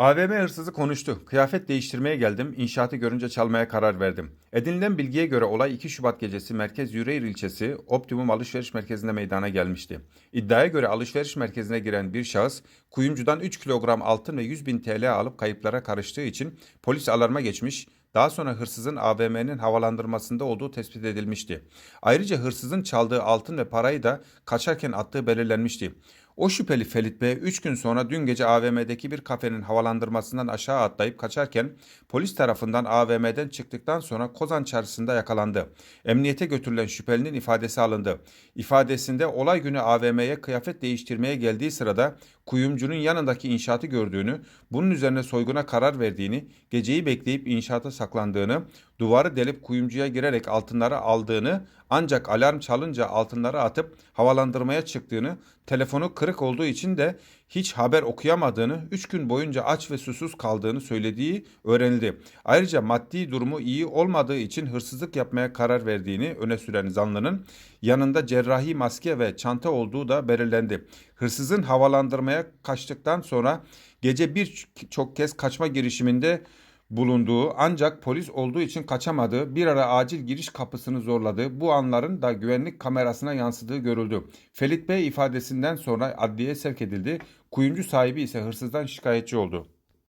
AVM hırsızı konuştu. Kıyafet değiştirmeye geldim. İnşaatı görünce çalmaya karar verdim. Edinilen bilgiye göre olay 2 Şubat gecesi Merkez Yüreğir ilçesi Optimum Alışveriş Merkezi'nde meydana gelmişti. İddiaya göre alışveriş merkezine giren bir şahıs kuyumcudan 3 kilogram altın ve 100 bin TL alıp kayıplara karıştığı için polis alarma geçmiş. Daha sonra hırsızın AVM'nin havalandırmasında olduğu tespit edilmişti. Ayrıca hırsızın çaldığı altın ve parayı da kaçarken attığı belirlenmişti. O şüpheli Ferit Bey 3 gün sonra dün gece AVM'deki bir kafenin havalandırmasından aşağı atlayıp kaçarken polis tarafından AVM'den çıktıktan sonra Kozan çarşısında yakalandı. Emniyete götürülen şüphelinin ifadesi alındı. İfadesinde olay günü AVM'ye kıyafet değiştirmeye geldiği sırada kuyumcunun yanındaki inşaatı gördüğünü, bunun üzerine soyguna karar verdiğini, geceyi bekleyip inşaata saklandığını, duvarı delip kuyumcuya girerek altınları aldığını ancak alarm çalınca altınları atıp havalandırmaya çıktığını, telefonu kırık olduğu için de hiç haber okuyamadığını, 3 gün boyunca aç ve susuz kaldığını söylediği öğrenildi. Ayrıca maddi durumu iyi olmadığı için hırsızlık yapmaya karar verdiğini öne süren zanlının yanında cerrahi maske ve çanta olduğu da belirlendi. Hırsızın havalandırmaya kaçtıktan sonra gece birçok kez kaçma girişiminde bulunduğu ancak polis olduğu için kaçamadığı bir ara acil giriş kapısını zorladığı bu anların da güvenlik kamerasına yansıdığı görüldü. Ferit Bey ifadesinden sonra adliyeye sevk edildi. Kuyumcu sahibi ise hırsızdan şikayetçi oldu.